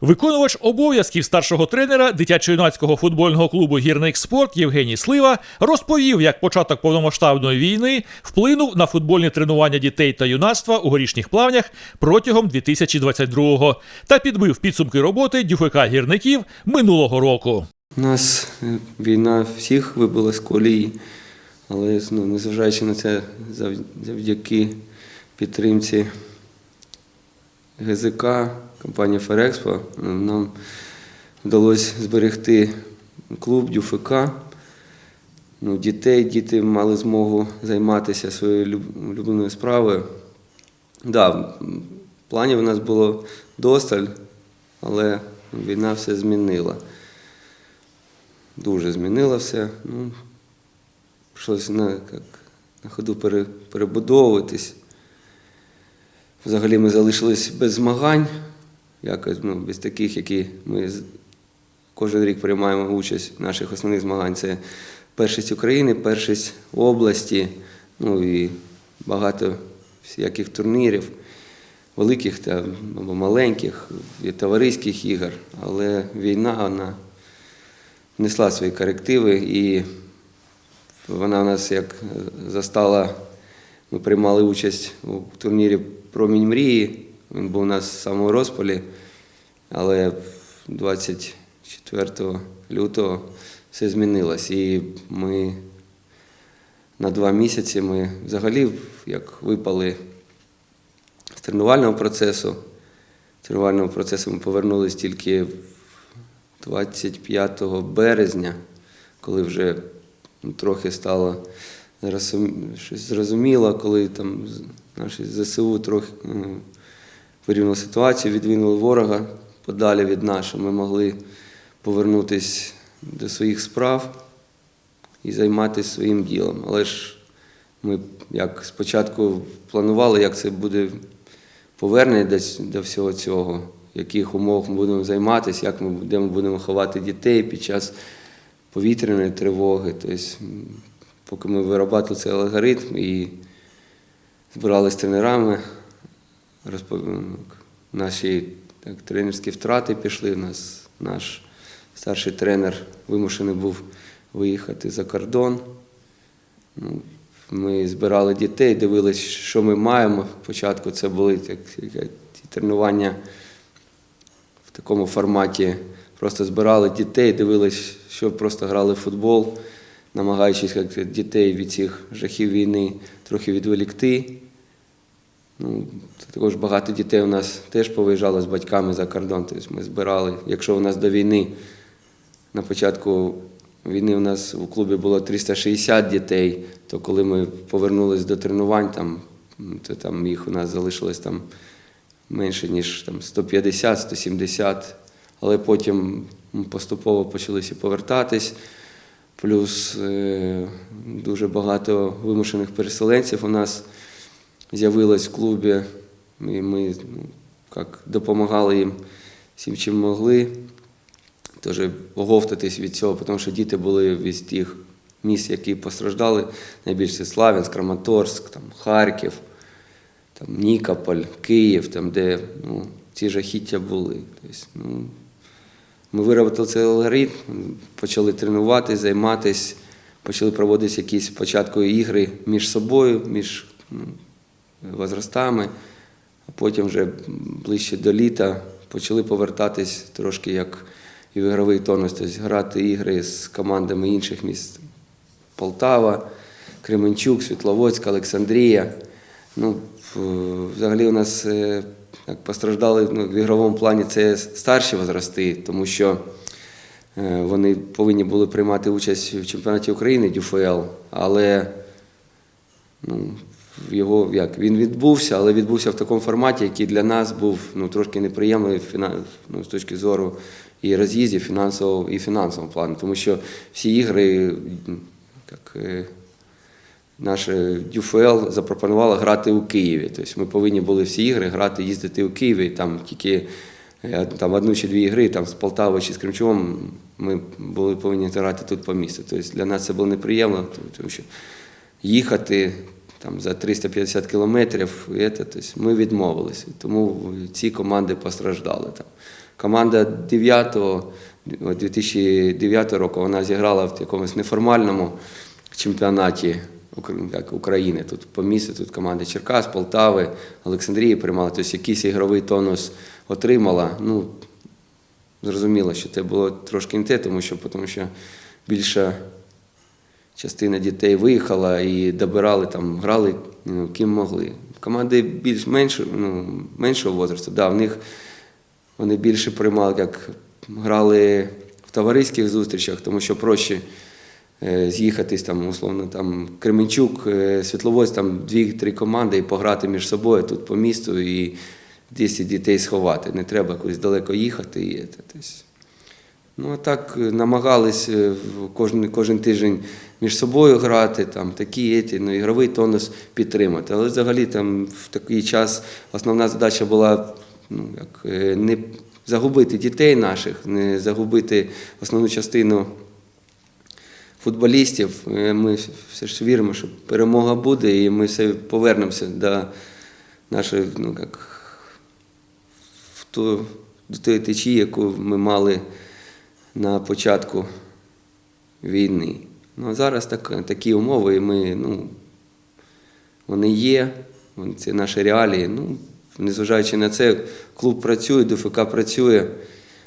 Виконувач обов'язків старшого тренера дитячо-юнацького футбольного клубу Гірник Спорт Євгеній Слива розповів, як початок повномасштабної війни вплинув на футбольні тренування дітей та юнацтва у горішніх плавнях протягом 2022-го та підбив підсумки роботи ДЮФК гірників минулого року. Нас е, війна всіх вибила з колії, але ну, незважаючи на це, завдяки підтримці ГЗК, компанії Ферекспо, нам вдалося зберегти клуб ДЮФК. Ну, дітей, діти мали змогу займатися своєю люб- улюбленою справою. Да, планів у нас було досталь, але війна все змінила дуже змінило все. Ну, щось на, як, на ходу перебудовуватись. Взагалі ми залишились без змагань, якось ну, без таких, які ми кожен рік приймаємо участь в наших основних змагань. Це першість України, першість області, ну і багато всяких турнірів, великих та або маленьких, і товариських ігор. Але війна, вона внесла свої корективи, і вона у нас як застала. Ми приймали участь у турнірі Промінь мрії. Він був у нас з самого розпалі, але 24 лютого все змінилось. І ми на два місяці ми взагалі як випали з тренувального процесу. Тренувального процесу ми повернулись тільки 25 березня, коли вже трохи стало щось зрозуміло, коли там наші ЗСУ трохи е, ситуацію, відвинули ворога подалі від нас, щоб ми могли повернутися до своїх справ і займатися своїм ділом. Але ж ми як спочатку планували, як це буде повернення до всього цього, яких умовах ми будемо займатися, як ми, де ми будемо ховати дітей під час повітряної тривоги. Тобто, поки ми виробляли цей алгоритм і збиралися тренерами, розпов... наші так, тренерські втрати пішли. У нас наш старший тренер вимушений був виїхати за кордон. Ну, ми збирали дітей, дивилися, що ми маємо. Спочатку це були так, тренування в такому форматі. Просто збирали дітей, дивились, що просто грали в футбол, намагаючись як дітей від цих жахів війни трохи відволікти. Ну, також багато дітей у нас теж повиїжджало з батьками за кордон. Тобто ми збирали. Якщо у нас до війни на початку війни у нас у клубі було 360 дітей, то коли ми повернулись до тренувань, там, то там їх у нас залишилось там менше, ніж там, 150-170. Але потім поступово почалися повертатись. Плюс е, дуже багато вимушених переселенців у нас з'явилось в клубі, і ми ну, як, допомагали їм всім, чим могли. Теж оговтатись від цього, тому що діти були від тих міст, які постраждали. Найбільше Славянськ, Краматорськ, там, Харків, там, Нікополь, Київ, там, де ну, ці жахіття були. Тобто, ну, ми виробили цей алгоритм, почали тренуватися, займатися, почали проводити якісь спочатку ігри між собою, між возрастами, а потім вже ближче до літа почали повертатись трошки як і в ігровий тонус, тобто грати ігри з командами інших міст. Полтава, Кременчук, Світловодськ, Олександрія. Ну, взагалі у нас е, постраждали ну, в ігровому плані це старші возрасти, тому що е, вони повинні були приймати участь в чемпіонаті України ДЮФЛ, але ну, його як він відбувся, але відбувся в такому форматі, який для нас був ну, трошки неприємний ну, з точки зору і роз'їздів фінансового і фінансового плану, тому що всі ігри, як наше ДЮФЛ запропонувало грати у Києві. Тобто ми повинні були всі ігри грати, їздити у Києві, там тільки е, там одну чи дві ігри, там з Полтави чи з Кримчовом ми були повинні грати тут по місту. Тобто для нас це було неприємно, тому що їхати там, за 350 кілометрів, тобто ми відмовилися. Тому ці команди постраждали. Там. команда 9 2009 року вона зіграла в якомусь неформальному чемпіонаті як України. Тут по місту, тут команди Черкас, Полтави, Олександрії приймали. Тобто якийсь ігровий тонус отримала. Ну, зрозуміло, що це було трошки не те, тому що, тому що більша частина дітей виїхала і добирали там, грали ну, ким могли. Команди більш менш, ну, меншого возрасту, да, в них вони більше приймали, як грали в товариських зустрічах, тому що проще з'їхатись там, условно, там Кременчук, е, Світловодськ, там дві-три команди і пограти між собою тут по місту і десь дітей сховати. Не треба кудись далеко їхати. І, Ну, а так е, намагались е, кожен, кожен тиждень між собою грати, там, такі еті, ну, ігровий тонус підтримати. Але взагалі там в такий час основна задача була ну, як, е, не загубити дітей наших, не загубити основну частину футболістів. Е, Ми все ж віримо, що перемога буде, і ми все повернемося до нашої, ну, як, ту, до тої течії, яку ми мали на початку війни. Ну, а зараз так, такі умови, і ми, ну, вони є, це наші реалії. Ну, незважаючи на це, клуб працює, ДФК працює,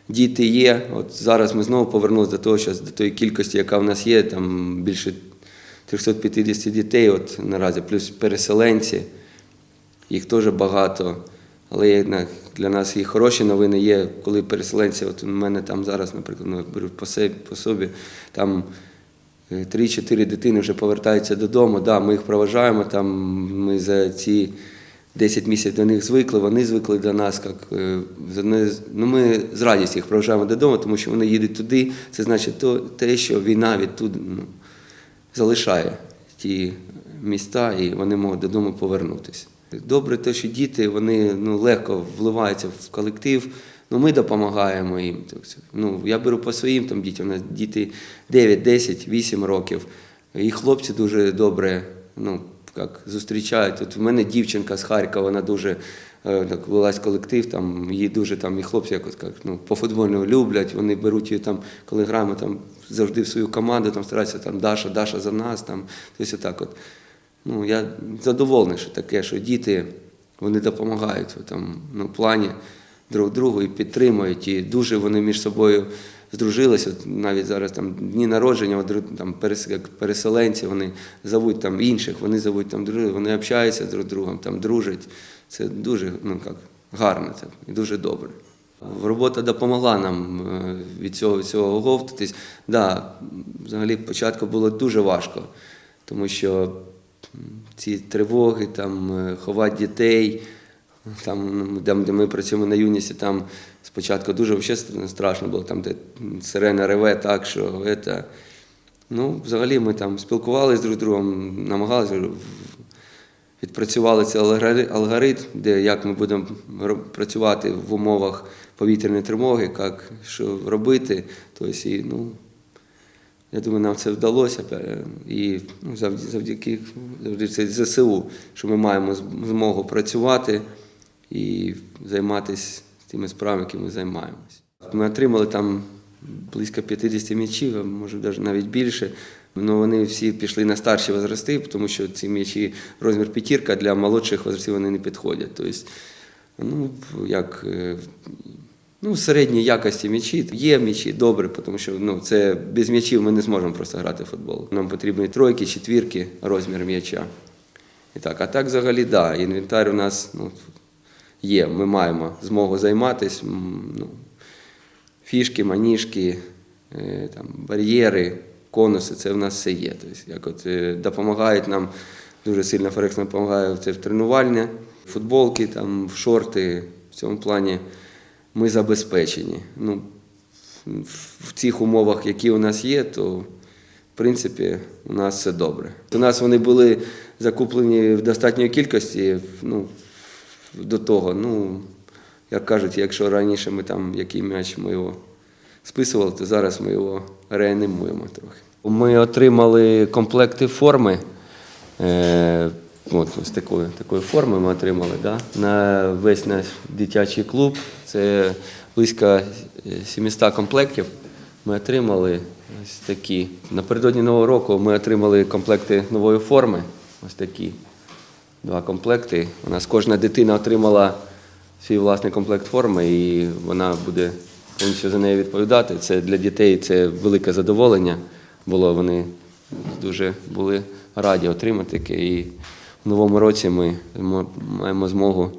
діти є. От зараз ми знову повернулися до того, що до тої кількості, яка в нас є, там більше 350 дітей, от наразі, плюс переселенці, їх теж багато. Але є, для нас і хороші новини є, коли переселенці, от у мене там зараз, наприклад, ну, беру по собі, по собі там е, 3-4 дитини вже повертаються додому. Да, ми їх проважаємо, там ми за ці 10 місяців до них звикли, вони звикли до нас. Як, е, ну, ми з радістю їх проважаємо додому, тому що вони їдуть туди. Це значить то, те, що війна відтуди ну, залишає ті міста, і вони можуть додому повернутися. Добре, те, що діти вони ну, легко вливаються в колектив. Ну, ми допомагаємо їм. Ну, я беру по своїм там дітям. У нас діти 9, 10, 8 років. І хлопці дуже добре ну, як, зустрічають. От в мене дівчинка з Харкова, вона дуже е, так, влилась колектив, там, її дуже там, і хлопці якось як, ну, по футбольному люблять, вони беруть її там, коли граємо там, завжди в свою команду, там, стараються там, Даша, Даша за нас. Там, тобто, отак от. Ну, я задоволений, що таке, що діти вони допомагають в там, ну, плані друг другу і підтримують. І дуже вони між собою здружилися. От навіть зараз там дні народження, от, там, переселенці, вони зовуть там інших, вони зовуть там друг, вони общаються друг з другом, там дружать. Це дуже ну, як, гарно це, і дуже добре. Робота допомогла нам е, від цього всього оговтатись. Да, взагалі спочатку було дуже важко, тому що ці тривоги, там, е, ховати дітей, там, ну, де ми працюємо на юнісі, там спочатку дуже взагалі страшно було, там, де сирена реве так, що це. Ну, взагалі ми там спілкувалися друг з другом, намагалися відпрацювали цей алгоритм, де як ми будемо працювати в умовах повітряної тривоги, як що робити. Тобто, і, ну, я думаю, нам це вдалося. І ну, завдяки завдяки ЗСУ, що ми маємо змогу працювати і займатися тими справами, якими ми займаємося. Ми отримали там близько 50 м'ячів, а може навіть більше. Ну, вони всі пішли на старші возрасти, тому що ці м'ячі розмір п'ятірка для молодших возрастів вони не підходять. Тобто, ну, як е, ну, середньої якості м'ячі. Є м'ячі добре, тому що ну, це без м'ячів ми не зможемо просто грати в футбол. Нам потрібні тройки, четвірки, розмір м'яча. І так, а так взагалі, да, інвентар у нас ну, є. Ми маємо змогу займатися. Ну, фішки, маніжки, е, там, бар'єри, конуси, це в нас все є. Тобто, як от, е, допомагають нам, дуже сильно Форекс допомагає це в тренувальне, футболки, там, в шорти. В цьому плані ми забезпечені. Ну, в цих умовах, які у нас є, то в принципі у нас все добре. У нас вони були закуплені в достатньої кількості ну, до того. Ну, як кажуть, якщо раніше ми там який м'яч ми його списували, то зараз ми його реанімуємо трохи. Ми отримали комплекти форми. Е, От, ось такої, такої форми ми отримали. Да? На весь наш дитячий клуб. Це близько е, 700 комплектів. Ми отримали ось такі. Напередодні Нового року ми отримали комплекти нової форми. Ось такі. Два комплекти. У нас кожна дитина отримала свій власний комплект форми, і вона буде повністю за неї відповідати. Це для дітей це велике задоволення було. Вони дуже були раді отримати таке. І в новому році ми маємо змогу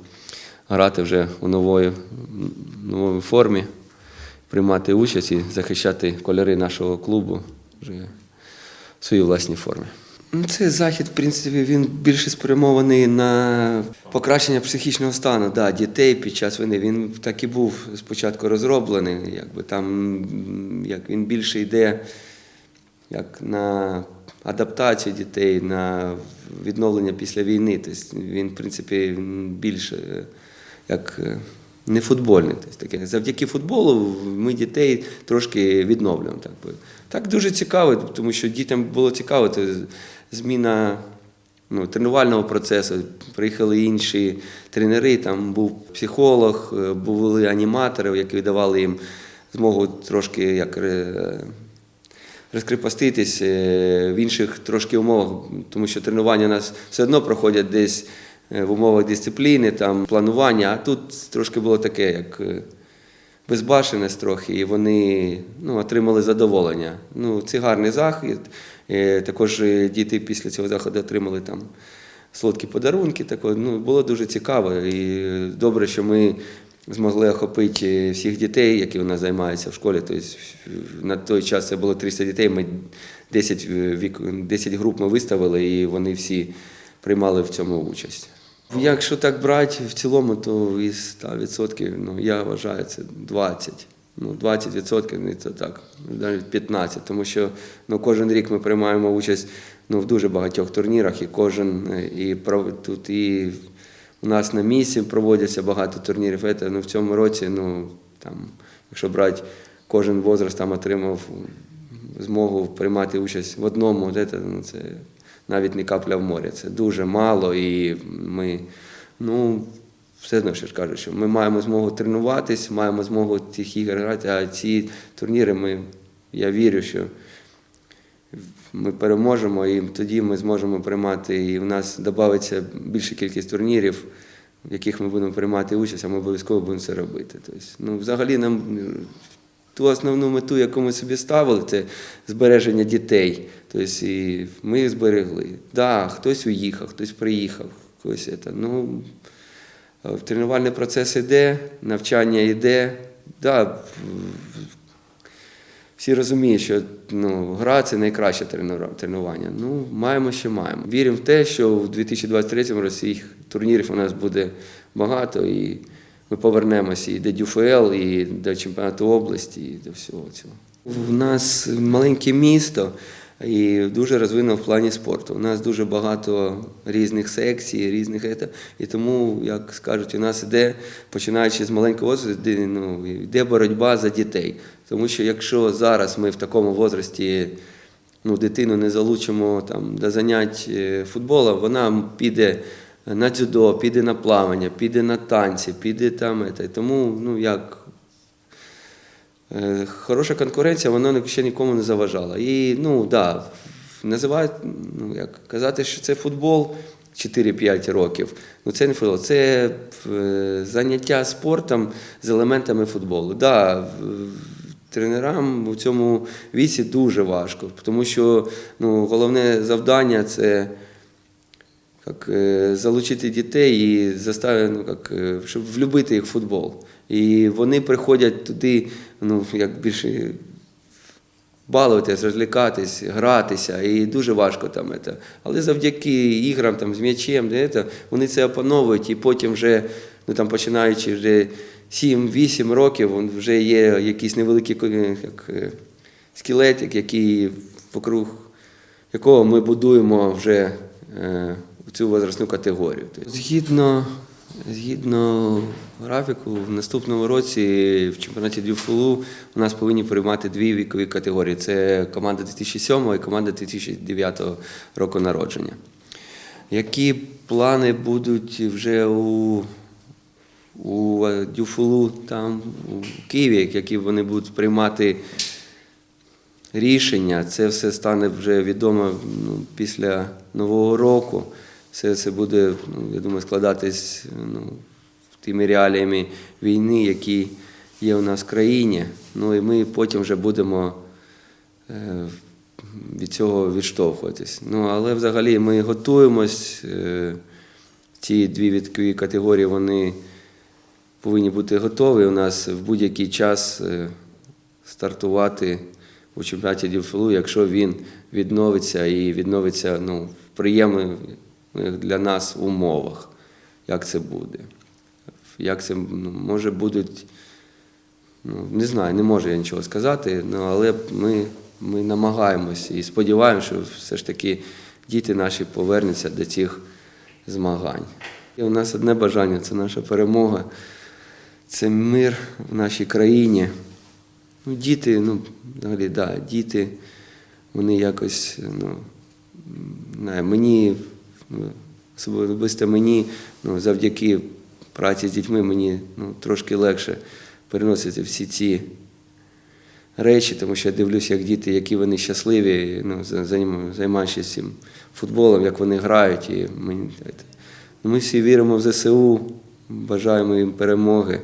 грати вже у нової, новій формі, приймати участь і захищати кольори нашого клубу вже в своїй власній формі. Ну, Цей захід, в принципі, він більше спрямований на покращення психічного стану да, дітей під час війни. Він так і був спочатку розроблений, якби там як він більше йде як на адаптацію дітей, на відновлення після війни. Тобто він, в принципі, більше як е, не футбольний. Тобто таке. Завдяки футболу ми дітей трошки відновлюємо. Так, би. так дуже цікаво, тому що дітям було цікаво. Це зміна ну, тренувального процесу. Приїхали інші тренери, там був психолог, е, були аніматори, які давали їм змогу трошки як. е, розкріпоститись е, в інших трошки умовах, тому що тренування у нас все одно проходять десь в умовах дисципліни, там планування, а тут трошки було таке, як е, безбашеність трохи, і вони ну, отримали задоволення. Ну, це гарний захід. Е, Також е, діти після цього заходу отримали там солодкі подарунки. Тако, ну, було дуже цікаво. І е, добре, що ми змогли охопити всіх дітей, які у нас займаються в школі. Тобто на той час це було 300 дітей. Ми 10, 10 груп ми виставили, і вони всі приймали в цьому участь. Якщо так брати в цілому, то із 100%, ну, я вважаю, це 20. Ну, 20% не це так, навіть 15, тому що ну, кожен рік ми приймаємо участь ну, в дуже багатьох турнірах, і кожен і тут і у нас на місці проводяться багато турнірів. Це, ну, в цьому році, ну, там, якщо брати, кожен возраст там отримав змогу приймати участь в одному, це, ну, це навіть не капля в морі. Це дуже мало, і ми, ну, все одно ще ж кажу, що ми маємо змогу тренуватись, маємо змогу цих ігор грати, а ці турніри ми, я вірю, що ми переможемо, і тоді ми зможемо приймати. І в нас додається більша кількість турнірів, в яких ми будемо приймати участь, а ми обов'язково будемо це робити. Тобто, ну, взагалі нам ту основну мету, яку ми собі ставили, це збереження дітей. Тобто, і ми зберегли. Да, хтось уїхав, хтось приїхав, хтось це. Ну, тренувальний процес йде, навчання йде. Да, всі розуміють, що ну, гра це найкраще тренування. Ну, маємо, що маємо. Віримо в те, що в 2023 році турнірів у нас буде багато, і ми повернемося і до ДЮФЛ, і до чемпіонату області, і до всього цього. У нас маленьке місто і дуже розвинено в плані спорту. У нас дуже багато різних секцій, різних ета, і тому, як скажуть, у нас іде, починаючи з маленького возрасту, ну, йде боротьба за дітей. Тому що якщо зараз ми в такому возрасті ну, дитину не залучимо там, до занять е, футболом, вона піде на дзюдо, піде на плавання, піде на танці, піде там. ета. Тому, ну як. Е, Хороша конкуренція, вона ще нікому не заважала. І, ну, да, називають, ну, як казати, що це футбол 4-5 років. Ну, це не футбол, це е, заняття спортом з елементами футболу. Да, тренерам у цьому віці дуже важко, тому що ну, головне завдання це як, е, залучити дітей і заставити, ну, як, е, щоб влюбити їх в футбол. І вони приходять туди, ну, як більше балуватись, розлікатись, гратися, і дуже важко там. Це. Але завдяки іграм там, з м'ячем, де, це, вони це опановують, і потім вже, ну, там, починаючи вже 7-8 років, вже є якийсь невеликий як, е, скелетик, який вокруг якого ми будуємо вже е, цю возрастну категорію. Тобто, Згідно, згідно графіку, в наступному році в чемпіонаті Дюфулу у нас повинні приймати дві вікові категорії: це команда 2007 і команда 2009 року народження. Які плани будуть вже у, у Дюфулу, там, у Києві, які вони будуть приймати рішення. Це все стане вже відомо ну, після Нового року. Все це буде, ну, я думаю, складатись ну, тими реаліями війни, які є у нас в країні. Ну і ми потім вже будемо е, від цього відштовхуватись. Ну, але взагалі ми готуємось. е, Ці дві вікові категорії вони повинні бути готові у нас в будь-який час е, стартувати у чемпіонаті Дюфлу, якщо він відновиться і відновиться ну, в приємних для нас умовах. Як це буде? Як це ну, може будуть. Ну, не знаю, не можу я нічого сказати, ну, але ми, ми намагаємось і сподіваємося, що все ж таки діти наші повернуться до цих змагань. І у нас одне бажання це наша перемога, це мир в нашій країні. Ну, діти, ну, взагалі, да, діти, вони якось, ну, не мені, особисто мені, ну, завдяки праці з дітьми, мені ну, трошки легше переносити всі ці речі, тому що я дивлюся, як діти, які вони щасливі, ну, займаючись цим футболом, як вони грають. І мені, ну, ми всі віримо в ЗСУ, бажаємо їм перемоги,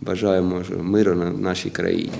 бажаємо миру на- нашій країні.